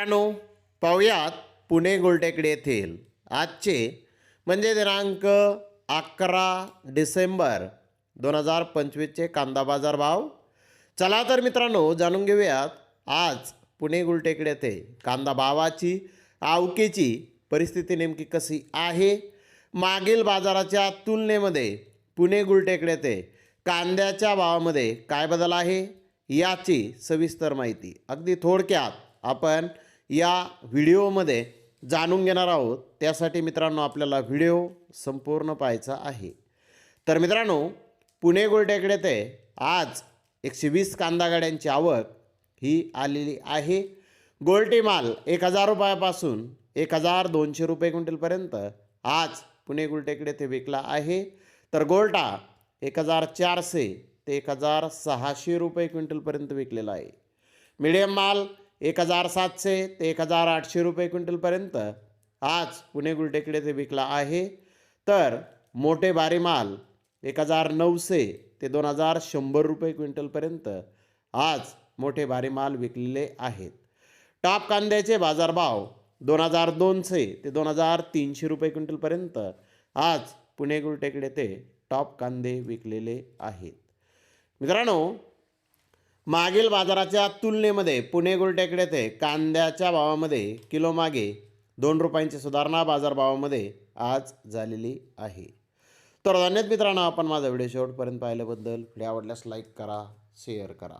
मित्रांनो पाहुयात पुणे गोलटेकडी येथील आजचे म्हणजे दिनांक अकरा डिसेंबर दोन हजार पंचवीसचे कांदा बाजार भाव. चला तर मित्रांनो जाणून घेऊयात आज पुणे गुलटेकडे येथे कांदा भावाची आवकेची परिस्थिती नेमकी कशी आहे? मागील बाजाराच्या तुलनेमध्ये पुणे गुलटेकडे येथे कांद्याच्या भावामध्ये काय बदल आहे? याची सविस्तर माहिती अगदी थोडक्यात आपण या व्हिडिओमध्ये जाणून घेणार आहोत. त्यासाठी मित्रांनो आपल्याला व्हिडिओ संपूर्ण पाहायचा आहे. तर मित्रांनो पुणे गोलटेकडे ते आज एकशे वीस कांदा गाड्यांची आवक ही आलेली आहे. गोलटी माल एक हजार रुपयापासून एक हजार दोनशे रुपये क्विंटलपर्यंत आज पुणे गुलटेकडे ते विकला आहे. तर गोल्टा एक हजार चारशे ते एक हजार सहाशे रुपये क्विंटलपर्यंत विकलेला आहे. मिडियम माल एक हजार सातशे ते एक हजार आठशे रुपये क्विंटलपर्यंत आज पुणे गुलटेकडे ते विकला आहे. तर मोठे बारे माल एक हजार नऊशे ते दोन हजार शंभर रुपये क्विंटलपर्यंत आज मोठे भारी माल विकलेले आहेत. टॉप कांद्याचे बाजारभाव दोन हजार दोनशे ते दोन हजार तीनशे रुपये क्विंटलपर्यंत आज पुणे गुलटेकडे ते टॉप कांदे विकलेले आहेत. मित्रांनो मागील बाजाराच्या तुलनेमध्ये पुणे गुलटेकडे ते कांद्याच्या भावामध्ये किलोमागे दोन रुपयांची सुधारणा बाजारभावामध्ये आज झालेली आहे. तर धन्यवाद मित्रांनो आपण माझा व्हिडिओ शेवटपर्यंत पाहिल्याबद्दल. व्हिडिओ आवडल्यास लाईक करा शेअर करा.